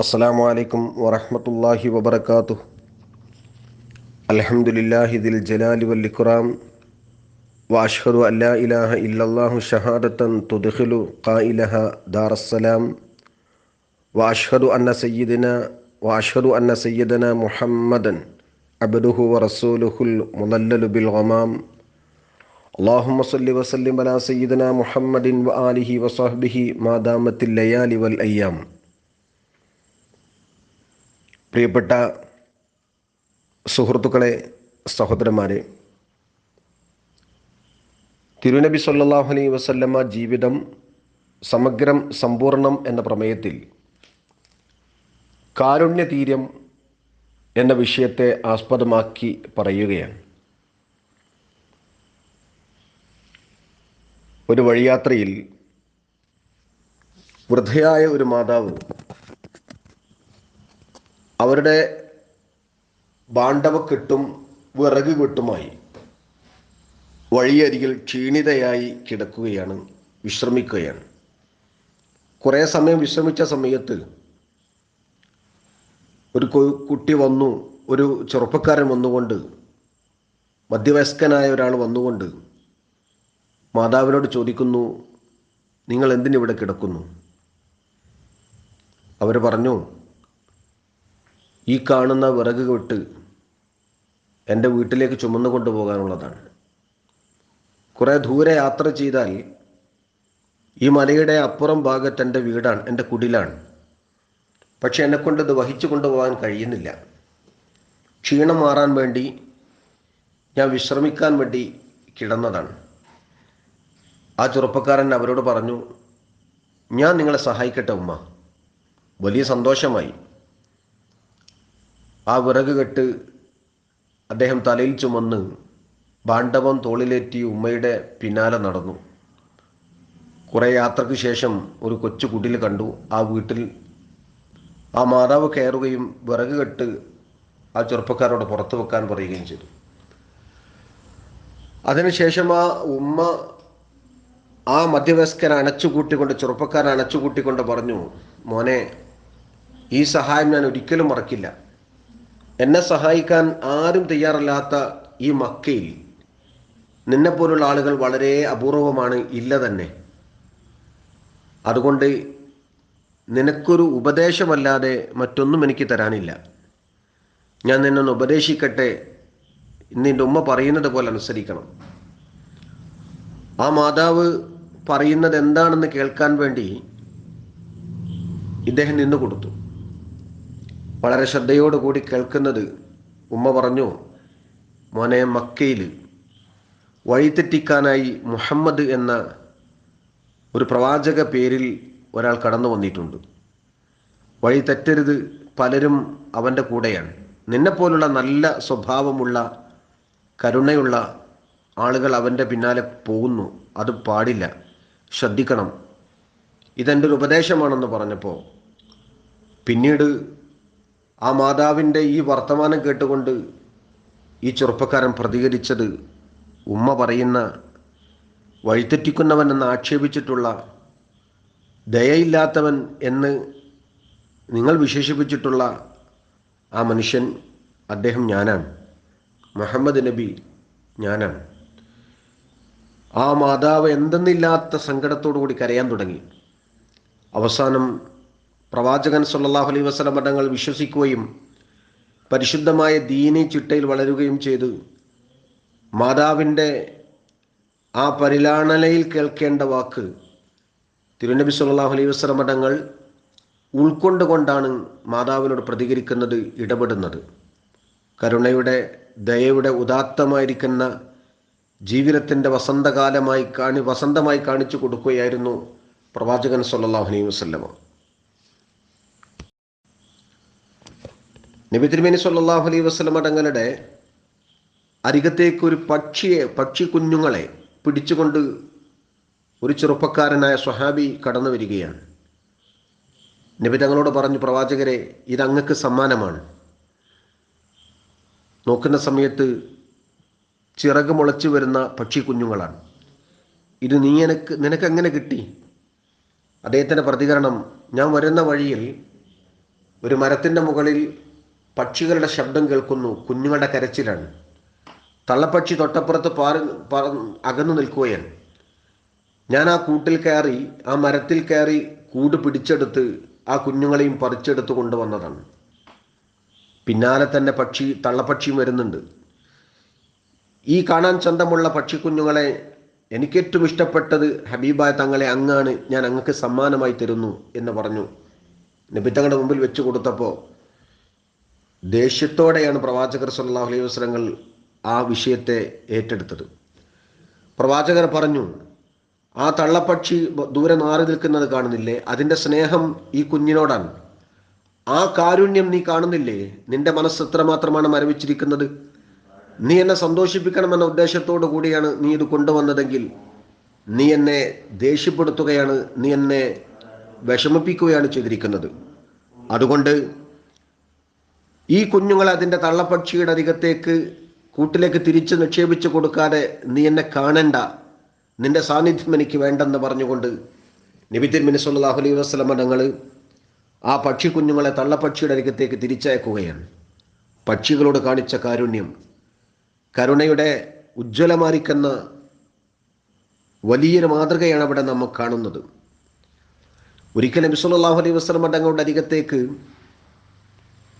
السلام عليكم ورحمة الله وبركاته الحمد لله ذي الجلال والإكرام وأشهد أن لا إله إلا الله شهادة تدخل قائلها دار السلام وأشهد أن سيدنا وأشهد أن سيدنا محمدا عبده ورسوله المضلل بالغمام اللهم صل وسلم على سيدنا محمد وآله وصحبه ما دامت الليالي والأيام പ്രിയപ്പെട്ട സുഹൃത്തുക്കളെ സഹോദരന്മാരെ തിരുനബി സല്ലാഹു അലൈ വസല്ലമ്മ ജീവിതം സമഗ്രം സമ്പൂർണം എന്ന പ്രമേയത്തിൽ കാരുണ്യതീര്യം എന്ന വിഷയത്തെ ആസ്പദമാക്കി പറയുകയാണ്. ഒരു വഴിയാത്രയിൽ വൃദ്ധയായ ഒരു മാതാവ് അവരുടെ ബാണ്ഡവക്കെട്ടും വിറക് കെട്ടുമായി വഴിയരികിൽ ക്ഷീണിതയായി കിടക്കുകയാണ് വിശ്രമിക്കുകയാണ്. കുറേ സമയം വിശ്രമിച്ച സമയത്ത് ഒരു കുട്ടി വന്നു ഒരു ചെറുപ്പക്കാരൻ വന്നുകൊണ്ട് മധ്യവയസ്കനായ ഒരാൾ വന്നുകൊണ്ട് മാതാവിനോട് ചോദിക്കുന്നു നിങ്ങൾ എന്തിനിവിടെ കിടക്കുന്നു? അവർ പറഞ്ഞു ഈ കാണുന്ന വിറക് കെട്ട് എന്റെ വീട്ടിലേക്ക് ചുമന്നു കൊണ്ടുപോകാനുള്ളതാണ്. കുറേ ദൂരെ യാത്ര ചെയ്താൽ ഈ മലയുടെ അപ്പുറം ഭാഗത്ത് എന്റെ വീടാണ് എന്റെ കുടിലാണ്. പക്ഷെ എന്നെക്കൊണ്ട് ഇത് വഹിച്ചു കൊണ്ടുപോകാൻ കഴിയുന്നില്ല. ക്ഷീണം മാറാൻ വേണ്ടി ഞാൻ വിശ്രമിക്കാൻ വേണ്ടി കിടന്നതാണ്. ആ ചെറുപ്പക്കാരൻ അവരോട് പറഞ്ഞു ഞാൻ നിങ്ങളെ സഹായിക്കട്ടെ ഉമ്മ. വലിയ സന്തോഷമായി. ആ വിറക് കെട്ട് അദ്ദേഹം തലയിൽ ചുമന്ന് ഭാണ്ഡവം തോളിലേറ്റി ഉമ്മയുടെ പിന്നാലെ നടന്നു. കുറേ യാത്രയ്ക്ക് ശേഷം ഒരു കൊച്ചു കുടിൽ കണ്ടു. ആ വീട്ടിൽ ആ മാതാവ് കയറുകയും വിറക് കെട്ട് ആ ചെറുപ്പക്കാരോട് പുറത്തു വെക്കാൻ പറയുകയും ചെയ്തു. അതിനുശേഷം ആ ഉമ്മ ആ മധ്യവയസ്കൻ അണച്ചുകൂട്ടിക്കൊണ്ട് ചെറുപ്പക്കാരൻ അണച്ചുകൂട്ടിക്കൊണ്ട് പറഞ്ഞു മോനെ ഈ സഹായം ഞാൻ ഒരിക്കലും മറക്കില്ല. എന്നെ സഹായിക്കാൻ ആരും തയ്യാറല്ലാത്ത ഈ മക്കയിൽ നിന്നെ പോലുള്ള ആളുകൾ വളരെ അപൂർവമാണ് ഇല്ല തന്നെ. അതുകൊണ്ട് നിനക്കൊരു ഉപദേശമല്ലാതെ മറ്റൊന്നും എനിക്ക് തരാനില്ല. ഞാൻ നിന്നൊന്ന് ഉപദേശിക്കട്ടെ നിന്റെ ഉമ്മ പറയുന്നത് പോലെ അനുസരിക്കണം. ആ മാതാവ് പറയുന്നത് എന്താണെന്ന് കേൾക്കാൻ വേണ്ടി ഇദ്ദേഹം നിന്നു കൊടുത്തു. വളരെ ശ്രദ്ധയോടുകൂടി കേൾക്കുന്നത് ഉമ്മ പറഞ്ഞു മോനെ മക്കയിൽ വഴിതെറ്റിക്കാനായി മുഹമ്മദ് എന്ന ഒരു പ്രവാചക പേരിൽ ഒരാൾ കടന്നു വന്നിട്ടുണ്ട്. വഴി തെറ്റരുത് പലരും അവന്റെ കൂടെയാണ്. നിന്നെപ്പോലുള്ള നല്ല സ്വഭാവമുള്ള കരുണയുള്ള ആളുകൾ അവന്റെ പിന്നാലെ പോകുന്നു. അത് പാടില്ല. ശ്രദ്ധിക്കണം. ഇതെന്റെ ഒരു ഉപദേശമാണെന്ന് പറഞ്ഞപ്പോൾ പിന്നീട് ആ മാതാവിന്റെ ഈ വർത്തമാനം കേട്ടുകൊണ്ട് ഈ ചെറുപ്പക്കാരൻ പ്രതികരിച്ചത് ഉമ്മ പറയുന്ന വഴിതെറ്റിക്കുന്നവൻ എന്ന് ആക്ഷേപിച്ചിട്ടുള്ള ദയയില്ലാത്തവൻ എന്ന് നിങ്ങൾ വിശേഷിപ്പിച്ചിട്ടുള്ള ആ മനുഷ്യൻ അദ്ദേഹം ഞാനാണ്. മുഹമ്മദ് നബി ഞാനാണ്. ആ മാതാവ് എന്തെന്നില്ലാത്ത സങ്കടത്തോടു കൂടി കരയാൻ തുടങ്ങി. അവസാനം പ്രവാചകൻ സല്ലാഹു അലൈ വസ്ലം മഠങ്ങൾ വിശ്വസിക്കുകയും പരിശുദ്ധമായ ദീനി ചിട്ടയിൽ വളരുകയും ചെയ്തു. മാതാവിന്റെ ആ പരിലാണലയിൽ കേൾക്കേണ്ട വാക്ക് തിരുനബി സല്ലാഹു അലൈഹി വസ്ലം മഠങ്ങൾ ഉൾക്കൊണ്ടുകൊണ്ടാണ് മാതാവിനോട് പ്രതികരിക്കുന്നത് ഇടപെടുന്നത്. കരുണയുടെ ദയയുടെ ഉദാത്തമായിരിക്കുന്ന ജീവിതത്തിന്റെ വസന്തകാലമായി കാണി വസന്തമായി കാണിച്ചു കൊടുക്കുകയായിരുന്നു പ്രവാചകൻ സല്ലാഹു അലൈഹി വസ്ലമ നബി തിരുമേനി സല്ലാഹു അലൈഹി വസ്ലമ തങ്ങളുടെ അരികത്തേക്ക് ഒരു പക്ഷിയെ പക്ഷി കുഞ്ഞുങ്ങളെ പിടിച്ചുകൊണ്ട് ഒരു ചെറുപ്പക്കാരനായ സ്വഹാബി കടന്നു വരികയാണ്. നബി തങ്ങളോട് പറഞ്ഞു പ്രവാചകരെ ഇതങ്ങക്ക് സമ്മാനമാണ്. നോക്കുന്ന സമയത്ത് ചിറക് മുളച്ചു വരുന്ന പക്ഷി കുഞ്ഞുങ്ങളാണ്. ഇത് നീ എനക്ക് നിനക്ക് എങ്ങനെ കിട്ടി? അദ്ദേഹത്തിന്റെ പ്രതികരണം ഞാൻ വരുന്ന വഴിയിൽ ഒരു മരത്തിന്റെ മുകളിൽ പക്ഷികളുടെ ശബ്ദം കേൾക്കുന്നു. കുഞ്ഞുങ്ങളുടെ കരച്ചിലാണ്. തള്ളപ്പക്ഷി തൊട്ടപ്പുറത്ത് പാറി പറ അകന്നു നിൽക്കുകയാണ്. ഞാൻ ആ കൂട്ടിൽ കയറി ആ മരത്തിൽ കയറി കൂട് പിടിച്ചെടുത്ത് ആ കുഞ്ഞുങ്ങളെയും പറിച്ചെടുത്ത് കൊണ്ടുവന്നതാണ്. പിന്നാലെ തന്നെ പക്ഷി തള്ളപ്പക്ഷിയും വരുന്നുണ്ട്. ഈ കാണാൻ ചന്തമുള്ള പക്ഷിക്കുഞ്ഞുങ്ങളെ എനിക്കേറ്റവും ഇഷ്ടപ്പെട്ടത് ഹബീബായ തങ്ങളെ അങ്ങാണ് ഞാൻ അങ്ങക്ക് സമ്മാനമായി തരുന്നു എന്ന് പറഞ്ഞു. നബി തങ്ങളുടെ മുമ്പിൽ വെച്ച് കൊടുത്തപ്പോൾ ദേഷ്യത്തോടെയാണ് പ്രവാചകർ സല്ലാഹു അലൈഹി വസ്ലങ്ങൾ ആ വിഷയത്തെ ഏറ്റെടുത്തത്. പ്രവാചകർ പറഞ്ഞു ആ തള്ളപ്പക്ഷി ദൂരെ മാറി നിൽക്കുന്നത് കാണുന്നില്ലേ? അതിന്റെ സ്നേഹം ഈ കുഞ്ഞിനോടാണ്. ആ കാരുണ്യം നീ കാണുന്നില്ലേ? നിന്റെ മനസ്സ് എത്രമാത്രമാണ് മരവിച്ചിരിക്കുന്നത്? നീ എന്നെ സന്തോഷിപ്പിക്കണമെന്ന ഉദ്ദേശത്തോടു കൂടിയാണ് നീ ഇത് കൊണ്ടുവന്നതെങ്കിൽ നീ എന്നെ ദേഷ്യപ്പെടുത്തുകയാണ് നീ എന്നെ വിഷമിപ്പിക്കുകയാണ് ചെയ്തിരിക്കുന്നത്. അതുകൊണ്ട് ഈ കുഞ്ഞുങ്ങൾ അതിന്റെ തള്ളപ്പക്ഷിയുടെ അധികത്തേക്ക് കൂട്ടിലേക്ക് തിരിച്ച് നിക്ഷേപിച്ചു കൊടുക്കാതെ നീ എന്നെ കാണണ്ട. നിന്റെ സാന്നിധ്യം എനിക്ക് വേണ്ടെന്ന് പറഞ്ഞുകൊണ്ട് നബിത്തിൻ മിനിസ്വല്ലാഹു അലൈഹി വസ്ലമ ഞങ്ങൾ ആ പക്ഷി കുഞ്ഞുങ്ങളെ തള്ളപ്പക്ഷിയുടെ അരികത്തേക്ക് തിരിച്ചയക്കുകയാണ്. പക്ഷികളോട് കാണിച്ച കാരുണ്യം കരുണയുടെ ഉജ്ജ്വലമായിരിക്കുന്ന വലിയൊരു മാതൃകയാണ് അവിടെ നമ്മൾ കാണുന്നത്. ഒരിക്കൽ നബി അലൈഹി വസല്ലം തങ്ങളുടെ അരികത്തേക്ക്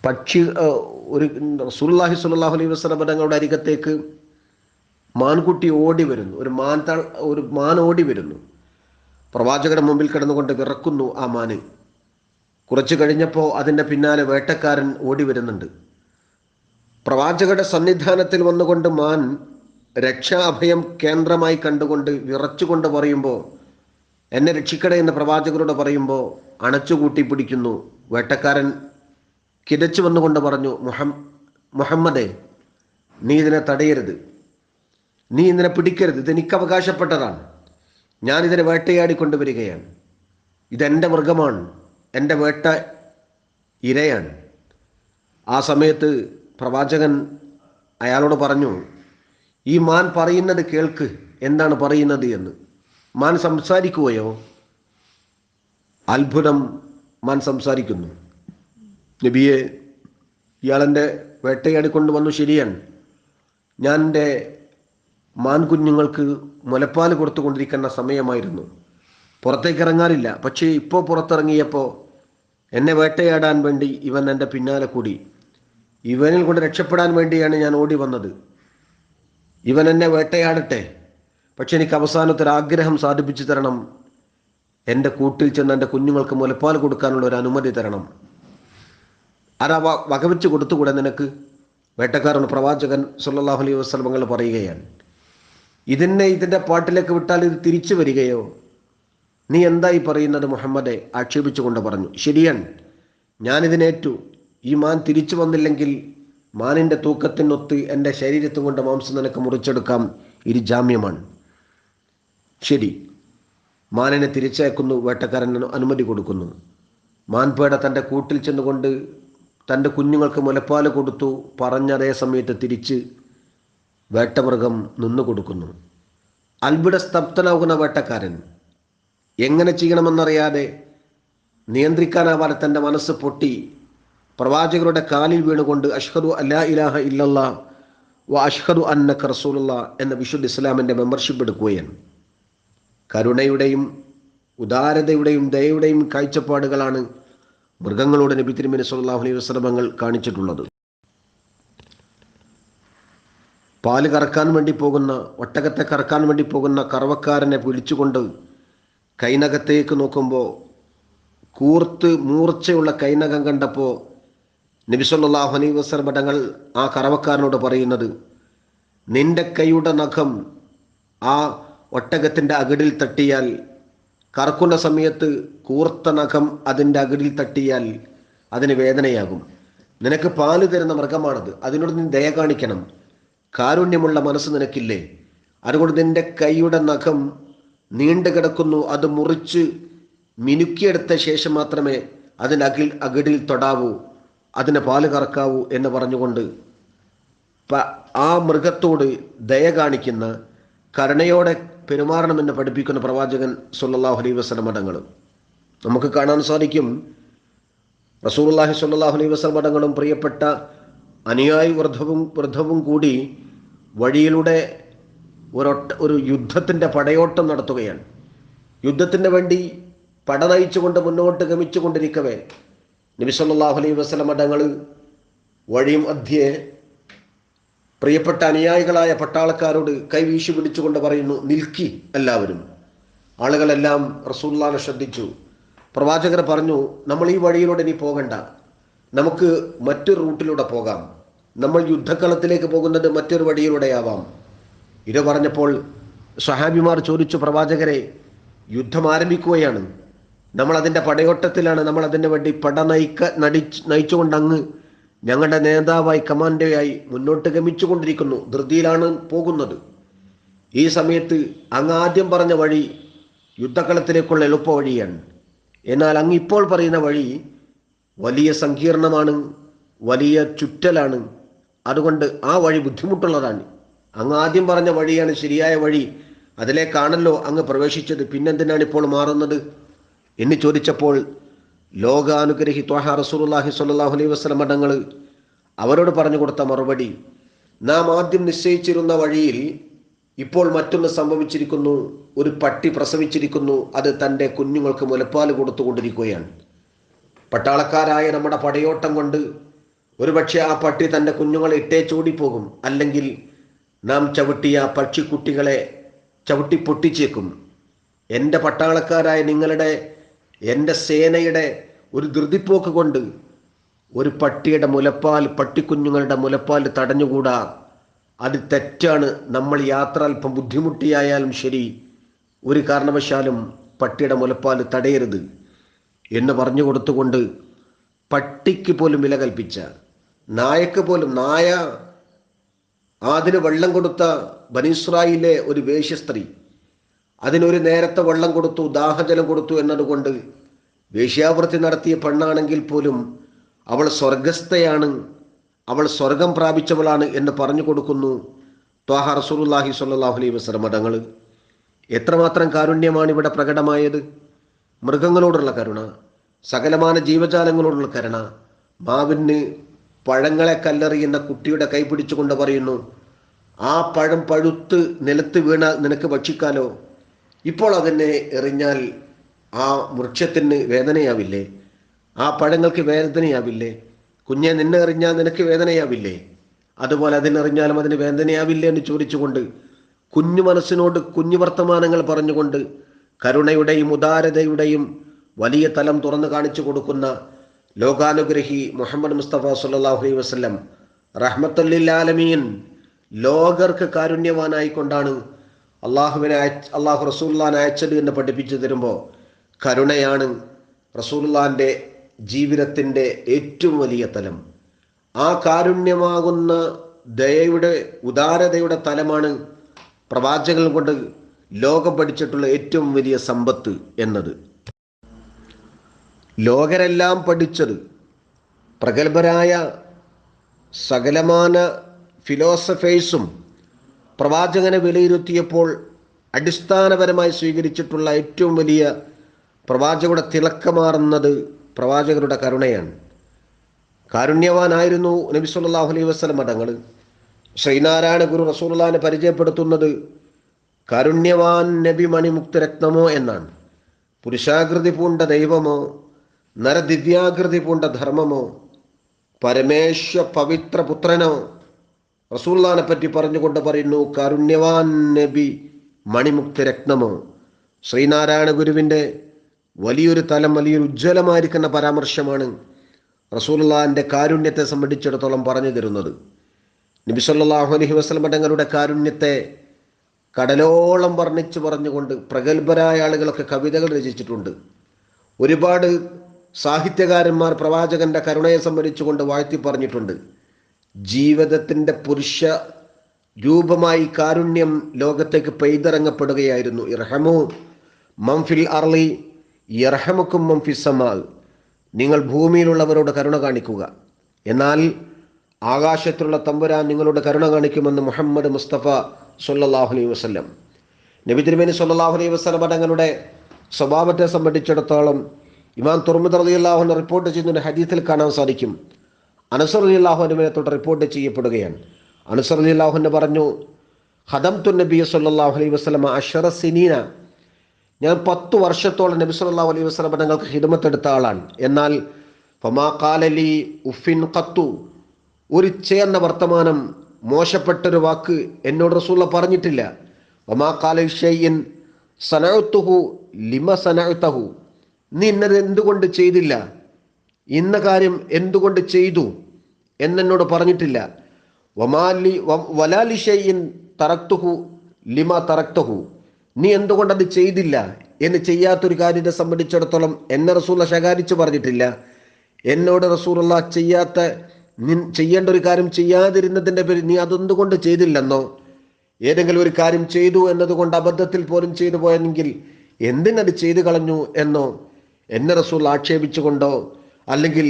പക്ഷി ഒരു റസൂലുള്ളാഹി സ്വല്ലല്ലാഹു അലൈഹി വസല്ലം തങ്ങളുടെ അരികത്തേക്ക് മാൻകുട്ടി ഓടി വരുന്നു. ഒരു മാൻ തൾ ഒരു മാൻ ഓടി വരുന്നു. പ്രവാചകരുടെ മുമ്പിൽ കിടന്നുകൊണ്ട് വിറക്കുന്നു ആ മാന്. കുറച്ച് കഴിഞ്ഞപ്പോൾ അതിന്റെ പിന്നാലെ വേട്ടക്കാരൻ ഓടി വരുന്നുണ്ട്. പ്രവാചകരുടെ സന്നിധാനത്തിൽ വന്നുകൊണ്ട് മാൻ രക്ഷാ അഭയം കേന്ദ്രമായി കണ്ടുകൊണ്ട് വിറച്ചുകൊണ്ട് പറയുമ്പോൾ എന്നെ രക്ഷിക്കണേ എന്ന് പ്രവാചകരോട് പറയുമ്പോൾ അണച്ചുകൂട്ടി പിടിക്കുന്നു. വേട്ടക്കാരൻ കിതച്ചു വന്നുകൊണ്ട് പറഞ്ഞു മുഹം മുഹമ്മദേ നീ ഇതിനെ തടയരുത്. നീ ഇതിനെ പിടിക്കരുത്. ഇതെനിക്ക് അവകാശപ്പെട്ടതാണ്. ഞാൻ ഇതിനെ വേട്ടയാടി കൊണ്ടുവരികയാണ് ഇതെന്റെ മൃഗമാണ്. എന്റെ വേട്ട ഇരയാണ്. ആ സമയത്ത് പ്രവാചകൻ അയാളോട് പറഞ്ഞു ഈ മാൻ പറയുന്നത് കേൾക്ക്. എന്താണ് പറയുന്നത് എന്ന്. മാൻ സംസാരിക്കുകയോ? അത്ഭുതം മാൻ സംസാരിക്കുന്നു. നബിയെ ഇയാളെന്റെ വേട്ടയാടിക്കൊണ്ട് വന്നു ശരിയാണ് ഞാൻ എന്റെ മാൻകുഞ്ഞുങ്ങൾക്ക് മുലപ്പാൽ കൊടുത്തുകൊണ്ടിരിക്കുന്ന സമയമായിരുന്നു. പുറത്തേക്ക് ഇറങ്ങാറില്ല. പക്ഷേ ഇപ്പോൾ പുറത്തിറങ്ങിയപ്പോൾ എന്നെ വേട്ടയാടാൻ വേണ്ടി ഇവൻ എന്റെ പിന്നാലെ കൂടി. ഇവനിൽ കൊണ്ട് രക്ഷപ്പെടാൻ വേണ്ടിയാണ് ഞാൻ ഓടി വന്നത്. ഇവൻ എന്നെ വേട്ടയാടട്ടെ. പക്ഷെ എനിക്ക് അവസാനത്തെ ആഗ്രഹം സാധിപ്പിച്ചു തരണം. എന്റെ കൂട്ടിൽ ചെന്ന് എന്റെ കുഞ്ഞുങ്ങൾക്ക് മുലപ്പാൽ കൊടുക്കാനുള്ള ഒരു അനുമതി തരണം. അതാ വകവെച്ച് കൊടുത്തുകൂടെ നിനക്ക്? വേട്ടക്കാരൻ പ്രവാചകൻ സല്ലല്ലാഹു അലൈഹി വസ്ലമങ്ങൾ പറയുകയാണ്. ഇതിനെ ഇതിന്റെ പാട്ടിലേക്ക് വിട്ടാൽ ഇത് തിരിച്ചു വരികയോ? നീ എന്തായി പറയുന്നത് മുഹമ്മദെ? ആക്ഷേപിച്ചുകൊണ്ട് പറഞ്ഞു. ശരിയാണ്. ഞാനിതിനേറ്റു ഈ മാൻ തിരിച്ചു വന്നില്ലെങ്കിൽ മാനിന്റെ തൂക്കത്തിനൊത്ത് എന്റെ ശരീരത്തും കൊണ്ട് മാംസം നിനക്ക് മുറിച്ചെടുക്കാം. ഇത് ജാമ്യമാണ്. ശരി. മാനിനെ തിരിച്ചയക്കുന്നു വേട്ടക്കാരൻ അനുമതി കൊടുക്കുന്നു. മാൻപേട തന്റെ കൂട്ടിൽ ചെന്നുകൊണ്ട് തന്റെ കുഞ്ഞുങ്ങൾക്ക് മുലപ്പാൽ കൊടുത്തു പറഞ്ഞ അതേ സമയത്ത് തിരിച്ച് വേട്ടമൃഗം നിന്നു കൊടുക്കുന്നു. അത്ഭുത സ്തബ്ധനാകുന്ന വേട്ടക്കാരൻ എങ്ങനെ ചെയ്യണമെന്നറിയാതെ നിയന്ത്രിക്കാനാവാതെ തന്റെ മനസ്സ് പൊട്ടി പ്രവാചകരുടെ കാലിൽ വീണുകൊണ്ട് അഷ്ഹദു അല്ലാ ഇലാഹ ഇല്ലല്ലാ വ അഷ്ഹദു അന്നക റസൂലുള്ള എന്ന വിശുദ്ധ ഇസ്ലാമിന്റെ മെമ്പർഷിപ്പ് എടുക്കുകയാണ്. കരുണയുടെയും ഉദാരതയുടെയും ദയയുടെയും കാഴ്ചപ്പാടുകളാണ് മൃഗങ്ങളോട് നബി തിരുമേനി സല്ലല്ലാഹു അലൈഹി വസ്ലമങ്ങൾ കാണിച്ചിട്ടുള്ളത്. പാൽ കറക്കാൻ വേണ്ടി പോകുന്ന ഒട്ടകത്തെ കറക്കാൻ വേണ്ടി പോകുന്ന കറവക്കാരനെ വിളിച്ചുകൊണ്ട് കൈനകത്തേക്ക് നോക്കുമ്പോൾ കൂർത്ത് മൂർച്ചയുള്ള കൈനകം കണ്ടപ്പോൾ നബിസൊല്ലാഹു അലൈ വസ്ലം പടങ്ങൾ ആ കറവക്കാരനോട് പറയുന്നത് നിന്റെ കൈയുടെ നഖം ആ ഒട്ടകത്തിന്റെ അകിടിൽ തട്ടിയാൽ കറക്കുന്ന സമയത്ത് കൂർത്ത നഖം അതിന്റെ അകിടിൽ തട്ടിയാൽ അതിന് വേദനയാകും. നിനക്ക് പാൽ തരുന്ന മൃഗമാണത്. അതിനോട് നീ ദയ കാണിക്കണം. കാരുണ്യമുള്ള മനസ്സ് നിനക്കില്ലേ? അതുകൊണ്ട് നിന്റെ കൈയുടെ നഖം നീണ്ടു കിടക്കുന്നു. അത് മുറിച്ച് മിനുക്കിയെടുത്ത ശേഷം മാത്രമേ അതിന് അകിൽ അകിടിൽ തൊടാവൂ. അതിന് പാൽ കറക്കാവൂ എന്ന് പറഞ്ഞുകൊണ്ട് ആ മൃഗത്തോട് ദയ കാണിക്കുന്ന കരുണയോടെ പെരുമാറണമെന്ന് പഠിപ്പിക്കുന്ന പ്രവാചകൻ സുല്ലാഹു അലൈഹി വസ്ലം മഠങ്ങളും നമുക്ക് കാണാൻ സാധിക്കും റസൂലുള്ളാഹി സ്വല്ലല്ലാഹു അലൈഹി വസ്ലം മഠങ്ങളും പ്രിയപ്പെട്ട അനുയായി വൃദ്ധവും വൃദ്ധവും കൂടി വഴിയിലൂടെ ഒരൊട്ട ഒരു യുദ്ധത്തിന്റെ പടയോട്ടം നടത്തുകയാണ്. യുദ്ധത്തിന് വേണ്ടി പട നയിച്ചുകൊണ്ട് മുന്നോട്ട് ഗമിച്ചുകൊണ്ടിരിക്കവേ. നബി അലൈ അലൈഹി മഠങ്ങൾ വഴിയും അധ്യേ പ്രിയപ്പെട്ട അനുയായികളായ പട്ടാളക്കാരോട് കൈവീശി പിടിച്ചുകൊണ്ട് പറയുന്നു നിൽക്കി എല്ലാവരും. ആളുകളെല്ലാം റസൂല്ലാനെ ശ്രദ്ധിച്ചു. പ്രവാചകർ പറഞ്ഞു നമ്മൾ ഈ വഴിയിലൂടെ ഇനി പോകണ്ട. നമുക്ക് മറ്റൊരു റൂട്ടിലൂടെ പോകാം. നമ്മൾ യുദ്ധക്കളത്തിലേക്ക് പോകുന്നത് മറ്റൊരു വഴിയിലൂടെയാവാം. ഇത് പറഞ്ഞപ്പോൾ സഹാബിമാർ ചോദിച്ചു പ്രവാചകരെ യുദ്ധം ആരംഭിക്കുകയാണ്. നമ്മൾ അതിന്റെ പടയോട്ടത്തിലാണ് നമ്മൾ അതിന് വേണ്ടി പട നയിക്ക നടി നയിച്ചുകൊണ്ട് അങ്ങ് ഞങ്ങളുടെ നേതാവായി കമാൻഡോയായി മുന്നോട്ട് ഗമിച്ചുകൊണ്ടിരിക്കുന്നു. ധൃതിയിലാണ് പോകുന്നത്. ഈ സമയത്ത് അങ്ങ് ആദ്യം പറഞ്ഞ വഴി യുദ്ധക്കളത്തിലേക്കുള്ള എളുപ്പ വഴിയാണ് എന്നാൽ അങ്ങ് ഇപ്പോൾ പറയുന്ന വഴി വലിയ സങ്കീർണമാണ് വലിയ ചുറ്റലാണ്. അതുകൊണ്ട് ആ വഴി ബുദ്ധിമുട്ടുള്ളതാണ്. അങ്ങ് ആദ്യം പറഞ്ഞ വഴിയാണ് ശരിയായ വഴി. അതിലേക്കാണല്ലോ അങ്ങ് പ്രവേശിച്ചത്. പിന്നെന്തിനാണ് ഇപ്പോൾ മാറുന്നത് എന്ന് ചോദിച്ചപ്പോൾ ലോകാനുഗ്രഹി ത്വഹ റസൂലുള്ളാഹി സ്വല്ലല്ലാഹു അലൈഹി വസല്ലം മഠങ്ങൾ അവരോട് പറഞ്ഞു കൊടുത്ത മറുപടി നാം ആദ്യം നിശ്ചയിച്ചിരുന്ന വഴിയിൽ ഇപ്പോൾ മറ്റൊന്ന് സംഭവിച്ചിരിക്കുന്നു ഒരു പട്ടി പ്രസവിച്ചിരിക്കുന്നു അത് തന്റെ കുഞ്ഞുങ്ങൾക്ക് മുലപ്പാൽ കൊടുത്തുകൊണ്ടിരിക്കുകയാണ്. പട്ടാളക്കാരായ നമ്മുടെ പടയോട്ടം കൊണ്ട് ഒരുപക്ഷെ ആ പട്ടി തന്റെ കുഞ്ഞുങ്ങളെ ഇട്ടേ ചൂടിപ്പോകും അല്ലെങ്കിൽ നാം ചവിട്ടിയ പക്ഷിക്കുട്ടികളെ ചവിട്ടി പൊട്ടിച്ചേക്കും. എന്റെ പട്ടാളക്കാരായ നിങ്ങളുടെ എന്റെ സേനയുടെ ഒരു ധൃതിപ്പോക്ക് കൊണ്ട് ഒരു പട്ടിയുടെ മുലപ്പാൽ പട്ടിക്കുഞ്ഞുങ്ങളുടെ മുലപ്പാൽ തടഞ്ഞുകൂടാ. അത് തെറ്റാണ്. നമ്മൾ യാത്ര അല്പം ബുദ്ധിമുട്ടിയായാലും ശരി ഒരു കാരണവശാലും പട്ടിയുടെ മുലപ്പാൽ തടയരുത് എന്ന് പറഞ്ഞു കൊടുത്തുകൊണ്ട് പട്ടിക്ക് പോലും വില കൽപ്പിച്ച നായക്ക് പോലും നായ അതിന് വെള്ളം കൊടുത്ത ബനിസ്രായിലെ ഒരു വേശ്യസ്ത്രീ അതിനൊരു നേരത്തെ വെള്ളം കൊടുത്തു ദാഹജലം കൊടുത്തു എന്നതുകൊണ്ട് വേശ്യാവൃത്തി നടത്തിയ പെണ്ണാണെങ്കിൽ പോലും അവൾ സ്വർഗസ്ഥയാണ് അവൾ സ്വർഗം പ്രാപിച്ചവളാണ് എന്ന് പറഞ്ഞു കൊടുക്കുന്നു ത്വാഹ റസൂലുള്ളാഹി സ്വല്ലല്ലാഹു അലൈഹി വസല്ലം. മതങ്ങൾ എത്രമാത്രം കാരുണ്യമാണ് ഇവിടെ പ്രകടമായത്? മൃഗങ്ങളോടുള്ള കരുണ സകലമാന ജീവജാലങ്ങളോടുള്ള കരുണ മാവിന് പഴങ്ങളെ കല്ലെറിയുന്ന കുട്ടിയുടെ കൈ പിടിച്ചുകൊണ്ട് പറയുന്നു ആ പഴം പഴുത്ത് നിലത്ത് വീണാൽ നിനക്ക് ഭക്ഷിക്കാലോ? ഇപ്പോൾ അതിനെ എറിഞ്ഞാൽ ആ വൃക്ഷത്തിന് വേദനയാവില്ലേ? ആ പഴങ്ങൾക്ക് വേദനയാവില്ലേ? കുഞ്ഞെ നിന്നെ എറിഞ്ഞാൽ നിനക്ക് വേദനയാവില്ലേ? അതുപോലെ അതിനെറിഞ്ഞാലും അതിന് വേദനയാവില്ലേ എന്ന് ചോദിച്ചുകൊണ്ട് കുഞ്ഞു മനസ്സിനോട് കുഞ്ഞു വർത്തമാനങ്ങൾ പറഞ്ഞുകൊണ്ട് കരുണയുടെയും ഉദാരതയുടെയും വലിയ തലം തുറന്നു കാണിച്ചു കൊടുക്കുന്ന ലോകാനുഗ്രഹി മുഹമ്മദ് മുസ്തഫ സല്ലല്ലാഹു അലൈഹി വസല്ലം റഹ്മത്തുല്ലാലമീൻ ലോകർക്ക് കാരുണ്യവാനായിക്കൊണ്ടാണ് അള്ളാഹുവിനെ അള്ളാഹു റസൂല്ലാൻ അയച്ചത് എന്ന് പഠിപ്പിച്ചു തരുമ്പോൾ കരുണയാണ് റസൂല്ലാന്റെ ജീവിതത്തിന്റെ ഏറ്റവും വലിയ തലം. ആ കാരുണ്യമാകുന്ന ദയയുടെ ഉദാരതയുടെ തലമാണ് പ്രവാചകൻ കൊണ്ട് ലോകം പഠിച്ചിട്ടുള്ള ഏറ്റവും വലിയ സമ്പത്ത് എന്നത്. ലോകരെല്ലാം പഠിച്ചത് പ്രഗത്ഭരായ സകലമാന ഫിലോസഫേഴ്സും പ്രവാചകനെ വിലയിരുത്തിയപ്പോൾ അടിസ്ഥാനപരമായി സ്വീകരിച്ചിട്ടുള്ള ഏറ്റവും വലിയ പ്രവാചകരുടെ തിളക്കമാറുന്നത് പ്രവാചകരുടെ കരുണയാണ്. കാരുണ്യവാനായിരുന്നു നബി സല്ലല്ലാഹു അലൈഹി വസ്ലം മതങ്ങൾ. ശ്രീനാരായണ ഗുരു റസൂലുള്ളാഹിനെ പരിചയപ്പെടുത്തുന്നത് കാരുണ്യവാൻ നബി മണിമുക്തരത്നമോ എന്നാണ്. പുരുഷാകൃതി പൂണ്ട ദൈവമോ നരദിവ്യാകൃതി പൂണ്ട ധർമ്മമോ പരമേശ്വ പവിത്ര പുത്രനോ റസൂല്ലാനെ പറ്റി പറഞ്ഞുകൊണ്ട് പറയുന്നു കാരുണ്യവാൻ നബി മണിമുക്ത രത്നമോ? ശ്രീനാരായണ ഗുരുവിന്റെ വലിയൊരു തലം വലിയൊരു ഉജ്ജ്വലമായിരിക്കുന്ന പരാമർശമാണ് റസൂലുള്ളാഹിന്റെ കാരുണ്യത്തെ സംബന്ധിച്ചിടത്തോളം പറഞ്ഞു തരുന്നത്. നബി സല്ലല്ലാഹു അലൈഹി വസല്ലം തങ്ങളുടെ കാരുണ്യത്തെ കടലോളം വർണിച്ച് പറഞ്ഞുകൊണ്ട് പ്രഗത്ഭരായ ആളുകളൊക്കെ കവിതകൾ രചിച്ചിട്ടുണ്ട്. ഒരുപാട് സാഹിത്യകാരന്മാർ പ്രവാചകന്റെ കരുണയെ സംബന്ധിച്ചുകൊണ്ട് വാഴ്ത്തി പറഞ്ഞിട്ടുണ്ട്. ജീവിതത്തിന്റെ പുരുഷ രൂപമായി കാരുണ്യം ലോകത്തേക്ക് പെയ്തിറങ്ങപ്പെടുകയായിരുന്നു. ഇർഹമു മംഫിൽ അർലി ഇർഹമുക്കും മംഫിൽ സമാൽ. നിങ്ങൾ ഭൂമിയിലുള്ളവരോട് കരുണ കാണിക്കുക. എന്നാൽ ആകാശത്തിലുള്ള തമ്പുരാൻ നിങ്ങളോട് കരുണ കാണിക്കുമെന്ന് മുഹമ്മദ് മുസ്തഫ സൊല്ലാഹു അലൈഹി വസ്ലം നബി തിരുമേനി സൊല്ലാഹു അലൈഹി വസ്ലം തങ്ങളുടെ സ്വഭാവത്തെ സംബന്ധിച്ചിടത്തോളം ഇമാം തുറമുദ് അലി അള്ളാഹുന റിപ്പോർട്ട് ചെയ്യുന്ന ഒരു കാണാൻ സാധിക്കും. അനസർ അലി അള്ളാഹുനുവിനെ തൊട്ട് റിപ്പോർട്ട് ചെയ്യപ്പെടുകയാണ്. അനസർ അലി അള്ളാഹുന് പറഞ്ഞു ഹദം തു നബി സല്ലാഹു അലൈഹി വസ്ലമ അഷറ സിനീന. ഞാൻ പത്തു വർഷത്തോളം നബി സല്ലല്ലാഹു അലൈഹി വസ്ലമ ഞങ്ങൾക്ക് ഹിദമത്തെടുത്ത ആളാണ്. എന്നാൽ ഖാലലി ഉഫിൻ കത്തു ഒരു ചേർന്ന വർത്തമാനം മോശപ്പെട്ടൊരു വാക്ക് എന്നോട് റസൂള്ള പറഞ്ഞിട്ടില്ല. ഫമാ ഖാല ഷൈഇൻ സനഅത്തുഹു ലിമ സനഅതഹു നീ ഇന്നത് എന്തുകൊണ്ട് ചെയ്തില്ല? ഇന്ന കാര്യം എന്തുകൊണ്ട് ചെയ്തു? എന്നെന്നോട് പറഞ്ഞിട്ടില്ല. വമാലി വലാലി ഷൈഇൻ തറക്തുഹു ലിമ തറക്തഹു. നീ എന്തുകൊണ്ട് അത് ചെയ്തില്ല എന്ന് ചെയ്യാത്തൊരു കാര്യത്തെ സംബന്ധിച്ചിടത്തോളം എന്നെ റസൂള്ള ശകാരിച്ച് പറഞ്ഞിട്ടില്ല. എന്നോട് റസൂലുള്ള ചെയ്യാത്ത ചെയ്യേണ്ട ഒരു കാര്യം ചെയ്യാതിരുന്നതിന്റെ പേരിൽ നീ അതെന്തുകൊണ്ട് ചെയ്തില്ലെന്നോ? ഏതെങ്കിലും ഒരു കാര്യം ചെയ്തു എന്നതുകൊണ്ട് അബദ്ധത്തിൽ പോലും ചെയ്തു പോയെങ്കിൽ എന്തിനത് ചെയ്തു കളഞ്ഞു എന്നോ? എന്നെ റസൂൽ ആക്ഷേപിച്ചുകൊണ്ടോ? അല്ലെങ്കിൽ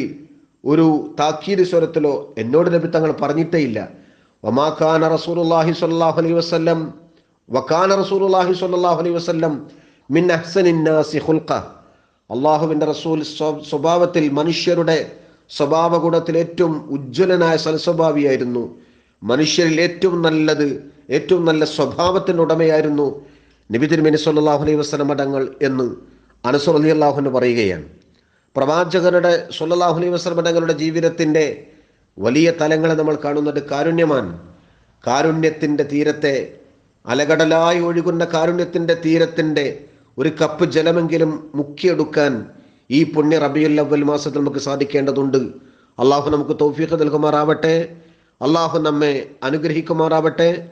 ഒരു താക്കീത് സ്വരത്തിലോ എന്നോട് നബി തങ്ങൾ പറഞ്ഞിട്ടേ ഇല്ല വമാഖാന റസൂലുള്ളാഹി സ്വല്ലല്ലാഹു അലൈഹി വസല്ലം വക്കാന റസൂലുള്ളാഹി സ്വല്ലല്ലാഹു അലൈഹി വസല്ലം മിൻ അഹ്സനിൻ നാസി അള്ളാഹുവിന്റെ റസൂൽ സ്വഭാവത്തിൽ മനുഷ്യരുടെ സ്വഭാവ ഗുണത്തിൽ ഏറ്റവും ഉജ്ജ്വലനായ സൽസ്വഭാവിയായിരുന്നു. മനുഷ്യരിൽ ഏറ്റവും നല്ലത് ഏറ്റവും നല്ല സ്വഭാവത്തിന്റെ ഉടമയായിരുന്നു നബി തിരുമേനി സല്ലല്ലാഹു അലൈഹി വസല്ലം മടങ്ങൾ എന്ന് അനസുർ അലി അള്ളാഹുന് പറയുകയാണ്. പ്രവാചകരുടെ വസല്ലം മടങ്ങളുടെ ജീവിതത്തിന്റെ വലിയ തലങ്ങളെ നമ്മൾ കാണുന്നത് കാരുണ്യമാൻ കാരുണ്യത്തിന്റെ തീരത്തെ അലകടലായി ഒഴുകുന്ന കാരുണ്യത്തിന്റെ തീരത്തിന്റെ ഒരു കപ്പ് ജലമെങ്കിലും മുക്കിയെടുക്കാൻ ഈ പുണ്യ റബിയുൽ അവൽ മാസത്തിൽ നമുക്ക് സാധിക്കേണ്ടതുണ്ട്. അള്ളാഹു നമുക്ക് തൗഫീഖ് നൽകുമാറാവട്ടെ. അള്ളാഹു നമ്മെ അനുഗ്രഹിക്കുമാറാവട്ടെ.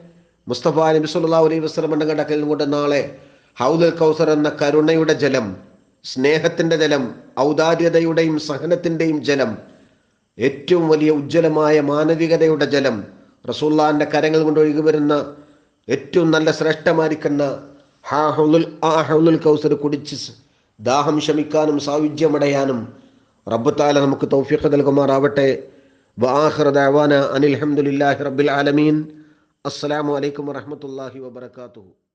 മുസ്തഫ നബി സല്ലല്ലാഹു അലൈഹി മണ്ടങ്ങളുടെ കയ്യിൽ കൊണ്ട് നാളെ ഹൗദുൽ കൗസർ എന്ന കരുണയുടെ ജലം സ്നേഹത്തിന്റെ ജലം ഔദാര്യതയുടെയും സഹനത്തിന്റെയും ജലം ഏറ്റവും വലിയ ഉജ്ജ്വലമായ മാനവികതയുടെ ജലം റസൂല്ലാന്റെ കരങ്ങൾ കൊണ്ട് ഒഴുകി വരുന്ന ഏറ്റവും നല്ല ശ്രേഷ്ഠമായിരിക്കുന്ന ഹാ ഹൗലുൽ ആ ഹൗലുൽ കൗസർ കുടിച്ച് ദാഹം ശമിക്കാനും സായുജ്യമടയാനും റബ്ബത്താല നമുക്ക് തൗഫീഖ് നൽകുമാറാവട്ടെ. വാഹിർ അനിൽ ഹംദുലില്ലാഹി റബ്ബിൽ ആലമീൻ. അസ്സലാമു അലൈക്കും വറഹ്മത്തുള്ളാഹി വബറകാതുഹു.